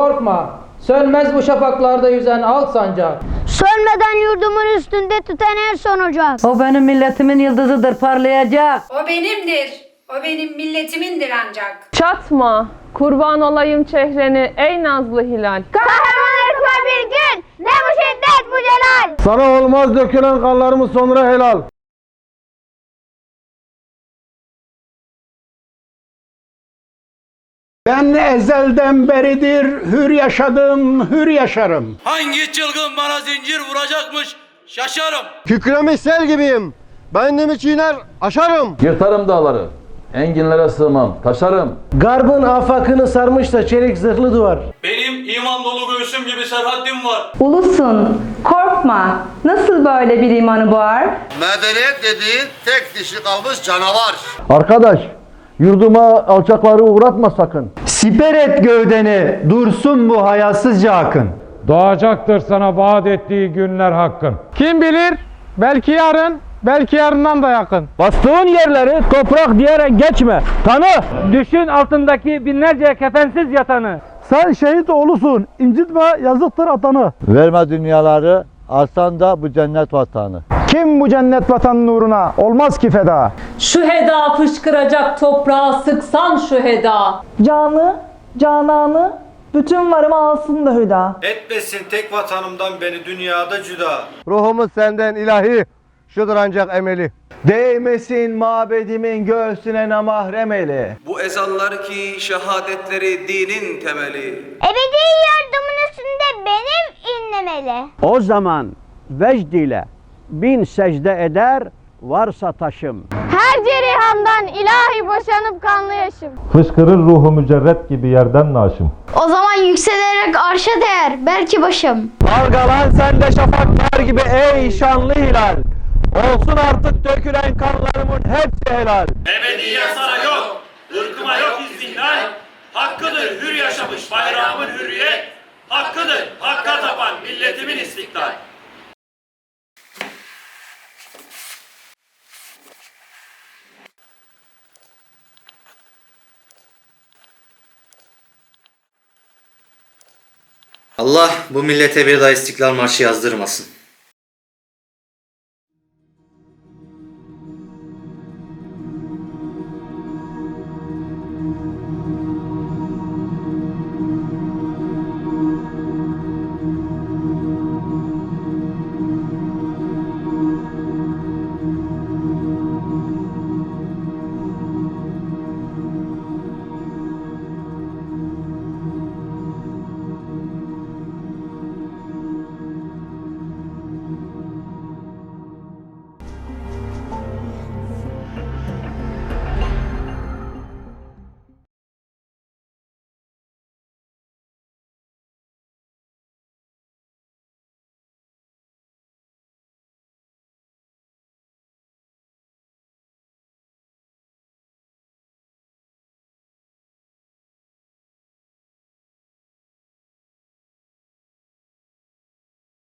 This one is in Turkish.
korkma. Sönmez bu şafaklarda yüzen al sancak. Sönmeden yurdumun üstünde tüten en son ocak. O benim milletimin yıldızıdır parlayacak. O benimdir. O benim milletimindir ancak. Çatma, kurban olayım çehreni ey nazlı hilal. Kahraman ırkıma bir gün ne bu şiddet bu celal. Sana olmaz dökülen kanlarımız sonra helal. Ben ezelden beridir hür yaşadım, hür yaşarım. Hangi çılgın bana zincir vuracakmış şaşarım. Kükremiş sel gibiyim. Benimi çiğner aşarım. Yırtarım dağları. Enginlere sığmam, taşarım. Garbın afakını sarmış da çelik zırhlı duvar. Benim iman dolu göğsüm gibi serhatim var. Ulusun, korkma. Nasıl böyle bir imanı boğar? Medeniyet dediğin tek dişi kalmış canavar. Arkadaş, yurduma alçakları uğratma sakın. Siper et gövdeni, dursun bu hayasızca akın. Doğacaktır sana vaat ettiği günler hakkın. Kim bilir? Belki yarın, belki yarından da yakın. Bastığın yerleri toprak diyerek geçme. Tanı. Düşün altındaki binlerce kefensiz yatanı. Sen şehit oğlusun. incitme yazıktır atanı. Verme dünyaları, alsan da bu cennet vatanı. Kim bu cennet vatanın uğruna olmaz ki feda. Şu heda fışkıracak toprağa sıksan şu heda. Canı, cananı, bütün varımı alsın da hüda. Etmesin tek vatanımdan beni dünyada cüda. Ruhumuz senden ilahi, şudur ancak emeli. Değmesin mabedimin göğsüne namahrem eli. Bu ezanlar ki şehadetleri dinin temeli. Ebedi yurdumun üstünde benim inlemeli. O zaman vecd ile bin secde eder varsa taşım. Her cerihamdan ilahi boşanıp kanlı yaşım. Fışkırır ruhu mücerret gibi yerden naşım. O zaman yükselerek arşa değer belki başım. Dalgalan sen de şafaklar gibi ey şanlı hilal. Olsun artık dökülen kanlarımın hepsi helal. Ebedi yasara yok, ırkıma yok istihlal. Hakkıdır hür yaşamış bayrağımın hürriyet. Hakkıdır hakka tapan milletimin istiklal. Allah bu millete bir daha İstiklal Marşı yazdırmasın.